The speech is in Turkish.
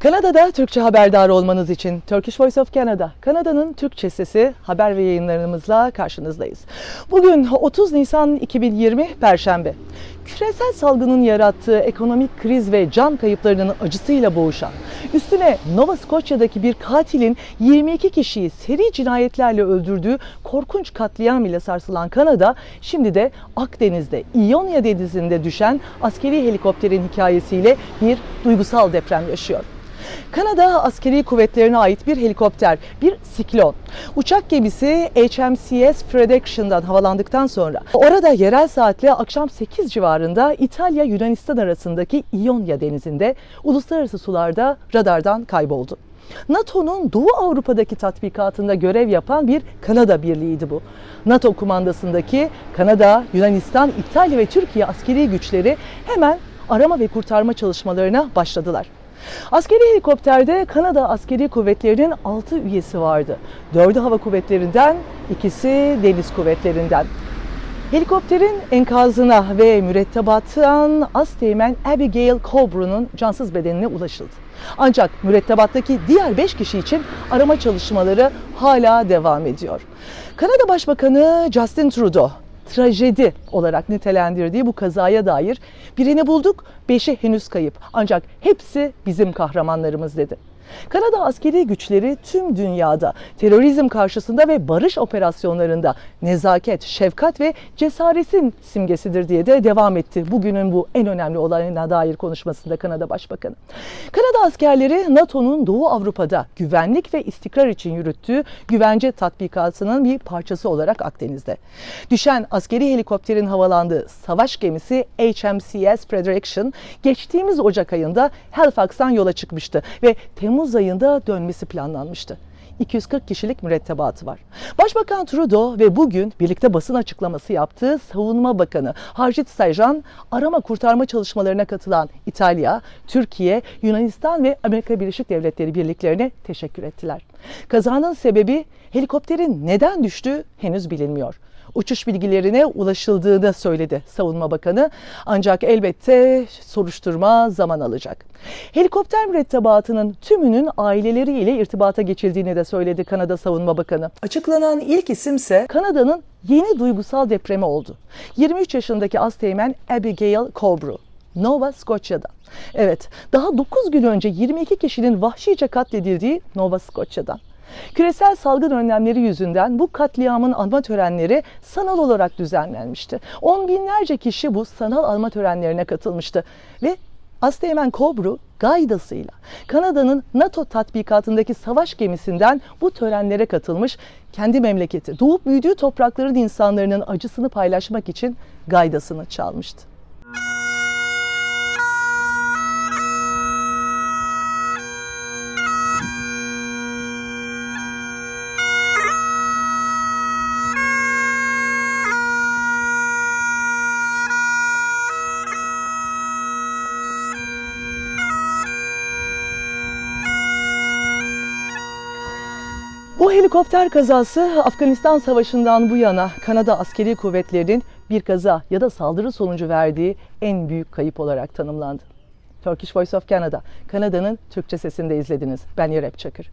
Kanada'da Türkçe haberdar olmanız için Turkish Voice of Canada, Kanada'nın Türkçe sesi haber ve yayınlarımızla karşınızdayız. Bugün 30 Nisan 2020 Perşembe. Küresel salgının yarattığı ekonomik kriz ve can kayıplarının acısıyla boğuşan, üstüne Nova Scotia'daki bir katilin 22 kişiyi seri cinayetlerle öldürdüğü korkunç katliam ile sarsılan Kanada, şimdi de Akdeniz'de, İonya denizinde düşen askeri helikopterin hikayesiyle bir duygusal deprem yaşıyor. Kanada askeri kuvvetlerine ait bir helikopter, bir siklon. Uçak gemisi HMCS Frederickson'dan havalandıktan sonra orada yerel saatle akşam 8 civarında İtalya-Yunanistan arasındaki İonya denizinde uluslararası sularda radardan kayboldu. NATO'nun Doğu Avrupa'daki tatbikatında görev yapan bir Kanada birliğiydi bu. NATO kumandasındaki Kanada, Yunanistan, İtalya ve Türkiye askeri güçleri hemen arama ve kurtarma çalışmalarına başladılar. Askeri helikopterde Kanada Askeri Kuvvetleri'nin 6 üyesi vardı. 4'ü hava kuvvetlerinden, ikisi deniz kuvvetlerinden. Helikopterin enkazına ve mürettebattan Asteğmen Abigail Cobra'nın cansız bedenine ulaşıldı. Ancak mürettebattaki diğer 5 kişi için arama çalışmaları hala devam ediyor. Kanada Başbakanı Justin Trudeau trajedi olarak nitelendirdiği bu kazaya dair birini bulduk, beşi henüz kayıp. Ancak hepsi bizim kahramanlarımız dedi. Kanada askeri güçleri tüm dünyada terörizm karşısında ve barış operasyonlarında nezaket, şefkat ve cesaretin simgesidir diye de devam etti. Bugünün bu en önemli olayına dair konuşmasında Kanada Başbakanı. Kanada askerleri NATO'nun Doğu Avrupa'da güvenlik ve istikrar için yürüttüğü güvence tatbikatının bir parçası olarak Akdeniz'de. Düşen askeri helikopterin havalandığı savaş gemisi HMCS Frederickson geçtiğimiz Ocak ayında Halifax'tan yola çıkmıştı ve Temmuz ayında dönmesi planlanmıştı. 240 kişilik mürettebatı var. Başbakan Trudeau ve bugün birlikte basın açıklaması yaptığı Savunma Bakanı Harjit Sajjan arama kurtarma çalışmalarına katılan İtalya, Türkiye, Yunanistan ve Amerika Birleşik Devletleri birliklerine teşekkür ettiler. Kazanın sebebi helikopterin neden düştüğü henüz bilinmiyor uçuş bilgilerine ulaşıldığını söyledi Savunma Bakanı. Ancak elbette soruşturma zaman alacak. Helikopter mürettebatının tümünün aileleriyle irtibata geçildiğini de söyledi Kanada Savunma Bakanı. Açıklanan ilk isimse Kanada'nın yeni duygusal depremi oldu. 23 yaşındaki Asteğmen Abigail Cobru. Nova Scotia'da. Evet, daha 9 gün önce 22 kişinin vahşice katledildiği Nova Scotia'dan. Küresel salgın önlemleri yüzünden bu katliamın anma törenleri sanal olarak düzenlenmişti. On binlerce kişi bu sanal anma törenlerine katılmıştı ve Asteğmen Kobru gaydasıyla Kanada'nın NATO tatbikatındaki savaş gemisinden bu törenlere katılmış kendi memleketi, doğup büyüdüğü toprakların insanların acısını paylaşmak için gaydasını çalmıştı. Bu helikopter kazası Afganistan Savaşı'ndan bu yana Kanada askeri kuvvetlerinin bir kaza ya da saldırı sonucu verdiği en büyük kayıp olarak tanımlandı. Turkish Voice of Canada, Kanada'nın Türkçe sesinde izlediniz. Ben Yerep Çakır.